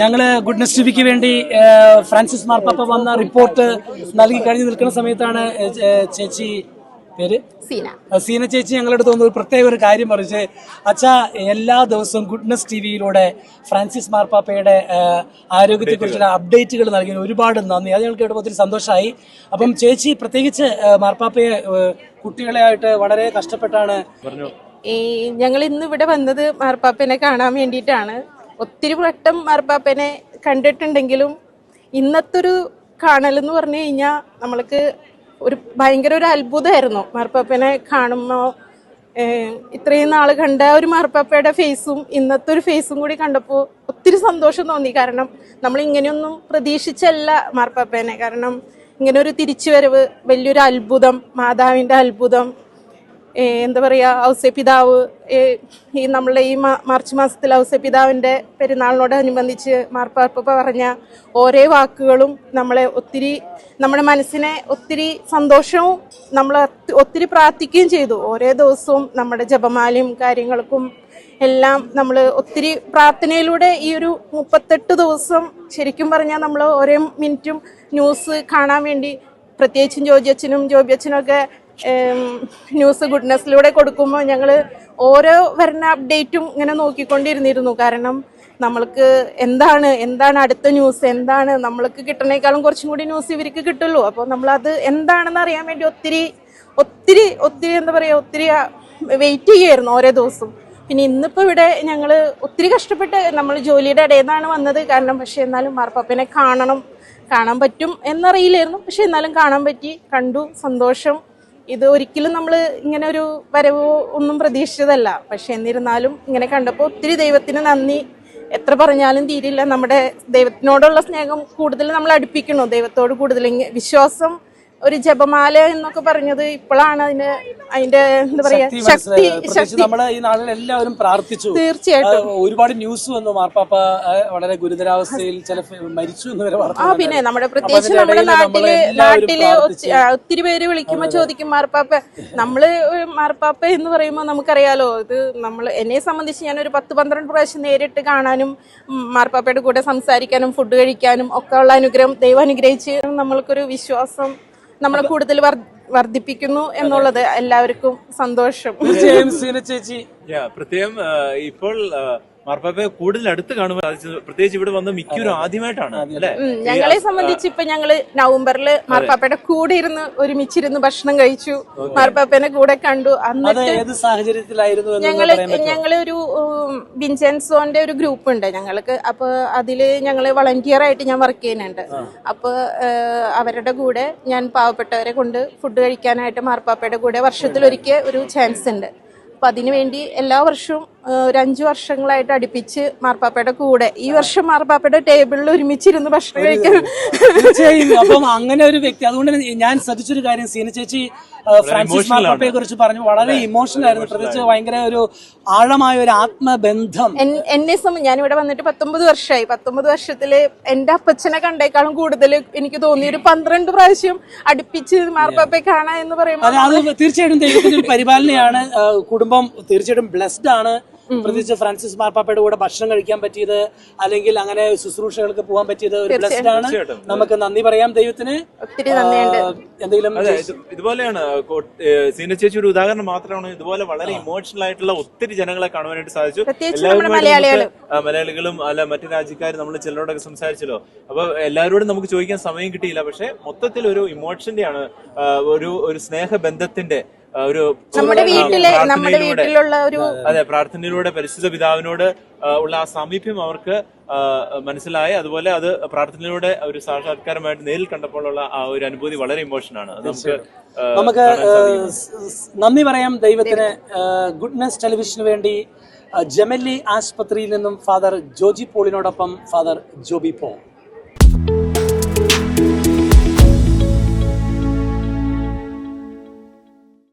ഞങ്ങൾ ഗുഡ്നസ് ടിവിക്ക് വേണ്ടി ഫ്രാൻസിസ് മാർപ്പാപ്പ വന്ന റിപ്പോർട്ട് നൽകി കഴിഞ്ഞു നിൽക്കുന്ന സമയത്താണ് ചേച്ചി പേര്? സീന. സീന ചേച്ചി ഞങ്ങളുടെ അടുത്ത് ഒരു പ്രത്യേക ഒരു കാര്യം പറിച്ച് അച്ഛാ എല്ലാ ദിവസവും ഗുഡ്നസ് ടിവിയിലൂടെ ഫ്രാൻസിസ് മാർപ്പാപ്പയുടെ ആരോഗ്യത്തെക്കുറിച്ചുള്ള അപ്ഡേറ്റുകൾ നൽകി ഒരുപാട് നന്ദി. അത് ഞങ്ങൾക്ക് ഇവിടെ ഒത്തിരി സന്തോഷമായി അപ്പം ചേച്ചി പ്രത്യേകിച്ച് മാർപ്പാപ്പയെ കുട്ടികളെയായിട്ട് കുട്ടികളെ ആയിട്ട് വളരെ കഷ്ടപ്പെട്ടാണ് ഈ ഞങ്ങൾ ഇന്ന് ഇവിടെ വന്നത് മാർപ്പാപ്പനെ കാണാൻ വേണ്ടിയിട്ടാണ്. ഒത്തിരി വട്ടം മാർപ്പാപ്പനെ കണ്ടിട്ടുണ്ടെങ്കിലും ഇന്നത്തെ ഒരു കാണൽ എന്ന് പറഞ്ഞു കഴിഞ്ഞാൽ നമ്മൾക്ക് ഒരു ഭയങ്കര ഒരു അത്ഭുതമായിരുന്നു മാർപ്പാപ്പനെ കാണുമ്പോൾ ഇത്രയും നാൾ കണ്ട ഒരു മാർപ്പാപ്പയുടെ ഫേസും ഇന്നത്തെ ഒരു ഫേസും കൂടി കണ്ടപ്പോൾ ഒത്തിരി സന്തോഷം തോന്നി. കാരണം നമ്മൾ ഇങ്ങനെയൊന്നും പ്രതീക്ഷിച്ചല്ല മാർപ്പാപ്പേനെ കാരണം ഇങ്ങനെ ഒരു തിരിച്ചുവരവ് വലിയൊരു അത്ഭുതം മാതാവിന്റെ അത്ഭുതം എന്താ പറയുക ഔസേ പിതാവ് ഈ നമ്മളുടെ ഈ മാർച്ച് മാസത്തിൽ ഔസേ പിതാവിന്റെ പെരുന്നാളിനോടനുബന്ധിച്ച് മാർപ്പാർപ്പ പറഞ്ഞ ഓരോ വാക്കുകളും നമ്മളെ ഒത്തിരി നമ്മുടെ മനസ്സിനെ ഒത്തിരി സന്തോഷവും നമ്മൾ ഒത്തിരി പ്രാർത്ഥിക്കുകയും ചെയ്തു. ഓരോ ദിവസവും നമ്മുടെ ജപമാലയും കാര്യങ്ങൾക്കും എല്ലാം നമ്മൾ ഒത്തിരി പ്രാർത്ഥനയിലൂടെ ഈ ഒരു മുപ്പത്തെട്ട് ദിവസം ശരിക്കും പറഞ്ഞാൽ നമ്മൾ ഓരോ മിനിറ്റും ന്യൂസ് കാണാൻ വേണ്ടി പ്രത്യേകിച്ചും ജോജി അച്ഛനും ഒക്കെ ഏം, ന്യൂസ് ഗുഡ്നെസ്സിലൂടെ കൊടുക്കുമ്പോൾ ഞങ്ങൾ ഓരോ വരുന്ന അപ്ഡേറ്റും ഇങ്ങനെ നോക്കിക്കൊണ്ടിരുന്നിരുന്നു. കാരണം നമ്മൾക്ക് എന്താണ് എന്താണ് അടുത്ത ന്യൂസ് എന്താണ്? നമ്മൾക്ക് കിട്ടണേക്കാളും കുറച്ചും കൂടി ന്യൂസ് ഇവർക്ക് കിട്ടുള്ളൂ. അപ്പോൾ നമ്മളത് എന്താണെന്ന് അറിയാൻ വേണ്ടി ഒത്തിരി ഒത്തിരി ഒത്തിരി എന്താ പറയുക ഒത്തിരി വെയിറ്റ് ചെയ്യുമായിരുന്നു ഓരോ ദിവസവും പിന്നെ ഇന്നിപ്പോൾ ഇവിടെ ഞങ്ങൾ ഒത്തിരി കഷ്ടപ്പെട്ട് നമ്മൾ ജോലിയുടെ ഇടയിൽ നിന്നാണ് വന്നത്. കാരണം പക്ഷേ എന്നാലും മാർപ്പാപ്പനെ കാണണം കാണാൻ പറ്റും എന്നറിയില്ലായിരുന്നു. പക്ഷേ എന്നാലും കാണാൻ പറ്റി കണ്ടു സന്തോഷം. ഇത് ഒരിക്കലും നമ്മൾ ഇങ്ങനെ ഒരു വരവോ ഒന്നും പ്രതീക്ഷിച്ചതല്ല. പക്ഷെ എന്നിരുന്നാലും ഇങ്ങനെ കണ്ടപ്പോൾ ഒത്തിരി ദൈവത്തിന് നന്ദി. എത്ര പറഞ്ഞാലും തീരില്ല. നമ്മുടെ ദൈവത്തിനോടുള്ള സ്നേഹം കൂടുതൽ നമ്മൾ അടുപ്പിക്കുന്നു. ദൈവത്തോട് കൂടുതൽ വിശ്വാസം ഒരു ജപമാല എന്നൊക്കെ പറഞ്ഞത് ഇപ്പോഴാണ് അതിന് അതിന്റെ എന്താ പറയാ ശക്തി നമ്മൾ ഈ നാളിൽ എല്ലാവരും പ്രാർത്ഥിച്ചു. തീർച്ചയായിട്ടും. ഒരുപാട് ന്യൂസ് വന്നു. മാർപ്പാപ്പ വളരെ ഗുരുതരാവസ്ഥയിൽ ചില മരിച്ചു എന്ന് വരെ ആ. പിന്നെ നമ്മുടെ പ്രത്യേകിച്ച് നമ്മുടെ നാട്ടിൽ നാട്ടിൽ ഒത്തിരി പേര് വിളിക്കുമ്പോ ചോദിക്കും മാർപ്പാപ്പ നമ്മൾ മാർപ്പാപ്പ എന്ന് പറയുമ്പോ നമുക്കറിയാലോ ഇത് നമ്മൾ എന്നെ സംബന്ധിച്ച് ഞാൻ ഒരു പത്ത് പന്ത്രണ്ട് പ്രാവശ്യം നേരിട്ട് കാണാനും മാർപ്പാപ്പയുടെ കൂടെ സംസാരിക്കാനും ഫുഡ് കഴിക്കാനും ഒക്കെ ഉള്ള അനുഗ്രഹം ദൈവം അനുഗ്രഹിച്ച് നമ്മൾക്കൊരു വിശ്വാസം നമ്മളെ കൂടുതൽ വർദ്ധിപ്പിക്കുന്നു എന്നുള്ളത് എല്ലാവർക്കും സന്തോഷം. ചേച്ചി. പ്രത്യേകം ഇപ്പോൾ ആ, മാർപ്പാപ്പയെ കൂടുതൽ അടുത്ത് കാണുമ്പോൾ സാധിച്ചത്. പ്രത്യേകിച്ച് ഇവിടെ വന്ന് മിക്കവരും ആദ്യമായിട്ടാണ് അല്ലെ? ഞങ്ങളെ സംബന്ധിച്ച് ഇപ്പൊ ഞങ്ങൾ നവംബറിൽ മാർപ്പാപ്പയുടെ കൂടെ ഇരുന്ന് ഒരുമിച്ചിരുന്ന് ഭക്ഷണം കഴിച്ചു. മാർപ്പാപ്പനെ കൂടെ കണ്ടു. എന്ന് ഞങ്ങൾ? ഞങ്ങൾ ഒരു വിൻസെൻസോന്റെ ഒരു ഗ്രൂപ്പ് ഉണ്ട് ഞങ്ങൾക്ക് അപ്പൊ അതിൽ ഞങ്ങൾ വളണ്ടിയർ ആയിട്ട് ഞാൻ വർക്ക് ചെയ്യുന്നുണ്ട്. അപ്പൊ അവരുടെ കൂടെ ഞാൻ പാവപ്പെട്ടവരെ കൊണ്ട് ഫുഡ് കഴിക്കാനായിട്ട് മാർപ്പാപ്പയുടെ കൂടെ വർഷത്തിലൊരിക്കൽ ഒരു ചാൻസ് ഉണ്ട്. അപ്പൊ അതിനുവേണ്ടി എല്ലാ വർഷവും ഒരു അഞ്ചു വർഷങ്ങളായിട്ട് അടുപ്പിച്ച് മാർപ്പാപ്പയുടെ കൂടെ. ഈ വർഷം മാർപ്പാപ്പയുടെ ടേബിളിൽ ഒരുമിച്ചിരുന്ന് ഭക്ഷണം കഴിക്കാൻ തീർച്ചയായും. അപ്പം അങ്ങനെ ഒരു വ്യക്തി അതുകൊണ്ട് ഞാൻ ശ്രദ്ധിച്ചൊരു കാര്യം സീന ചേച്ചി ഫ്രാൻസിസ് മാർപ്പാപ്പയെ കുറിച്ച് പറഞ്ഞു. വളരെ ഇമോഷണൽ ആയിരുന്നു. പ്രത്യേകിച്ച് ഭയങ്കര ഒരു ആഴമായ ഒരു ആത്മബന്ധം. എന്നെ സംബന്ധിച്ച് ഇവിടെ വന്നിട്ട് പത്തൊമ്പത് വർഷമായി പത്തൊമ്പത് വർഷത്തിൽ എന്റെ അപ്പച്ചനെ കണ്ടേക്കാളും കൂടുതൽ എനിക്ക് തോന്നി ഒരു പന്ത്രണ്ട് പ്രാവശ്യം അടുപ്പിച്ച് മാർപ്പാപ്പയെ കാണാ എന്ന് പറയുമ്പോൾ അത് തീർച്ചയായിട്ടും ദൈവത്തിന്റെ ഒരു പരിപാലനയാണ്. കുടുംബം തീർച്ചയായിട്ടും ബ്ലെസ്ഡ് ആണ്. പ്രത്യേകിച്ച് ഫ്രാൻസിസ് മാർപ്പാപ്പയുടെ കൂടെ ഭക്ഷണം കഴിക്കാൻ പറ്റിയത് അല്ലെങ്കിൽ അങ്ങനെ ശുശ്രൂഷകൾക്ക് പോകാൻ പറ്റിയത് ഒരു ബ്ലെസ്ഡ് ആണ്. നമുക്ക് നന്ദി പറയാം ദൈവത്തിന്. എന്തെങ്കിലും ഇതുപോലെയാണ് സീന ചേച്ചി ഒരു ഉദാഹരണം മാത്രമാണ്. ഇതുപോലെ വളരെ ഇമോഷണൽ ആയിട്ടുള്ള ഒത്തിരി ജനങ്ങളെ കാണുവാനായിട്ട് സാധിച്ചു. മലയാളികൾ. അല്ല മറ്റു രാജ്യക്കാരും നമ്മൾ ചിലരോടൊക്കെ സംസാരിച്ചല്ലോ. അപ്പൊ എല്ലാവരോടും നമുക്ക് ചോദിക്കാൻ സമയം കിട്ടിയില്ല. പക്ഷെ മൊത്തത്തിൽ ഒരു ഇമോഷന്റെ ആണ് ഒരു ഒരു സ്നേഹബന്ധത്തിന്റെ ഒരു നമ്മുടെ വീട്ടിലെ നമ്മുടെ വീട്ടിലുള്ള ഒരു അതെ പ്രാർത്ഥനയിലൂടെ പരിശുദ്ധ പിതാവിനോട് ഉള്ള ആ സാമീപ്യം അവർക്ക് മനസ്സിലായി. അതുപോലെ അത് പ്രാർത്ഥനയിലൂടെ ഒരു സാക്ഷാത്കാരമായിട്ട് നേരിൽ കണ്ടപ്പോഴുള്ള ആ ഒരു അനുഭൂതി വളരെ ഇമോഷനാണ് അത് നമുക്ക് നമുക്ക് നന്ദി പറയാം ദൈവത്തിന്. ഗുഡ്നസ് ടെലിവിഷന് വേണ്ടി ജമല്ലി ആശുപത്രിയിൽ നിന്നും ഫാദർ ജോജി പോളിനോടൊപ്പം ഫാദർ ജോബി പോൾ.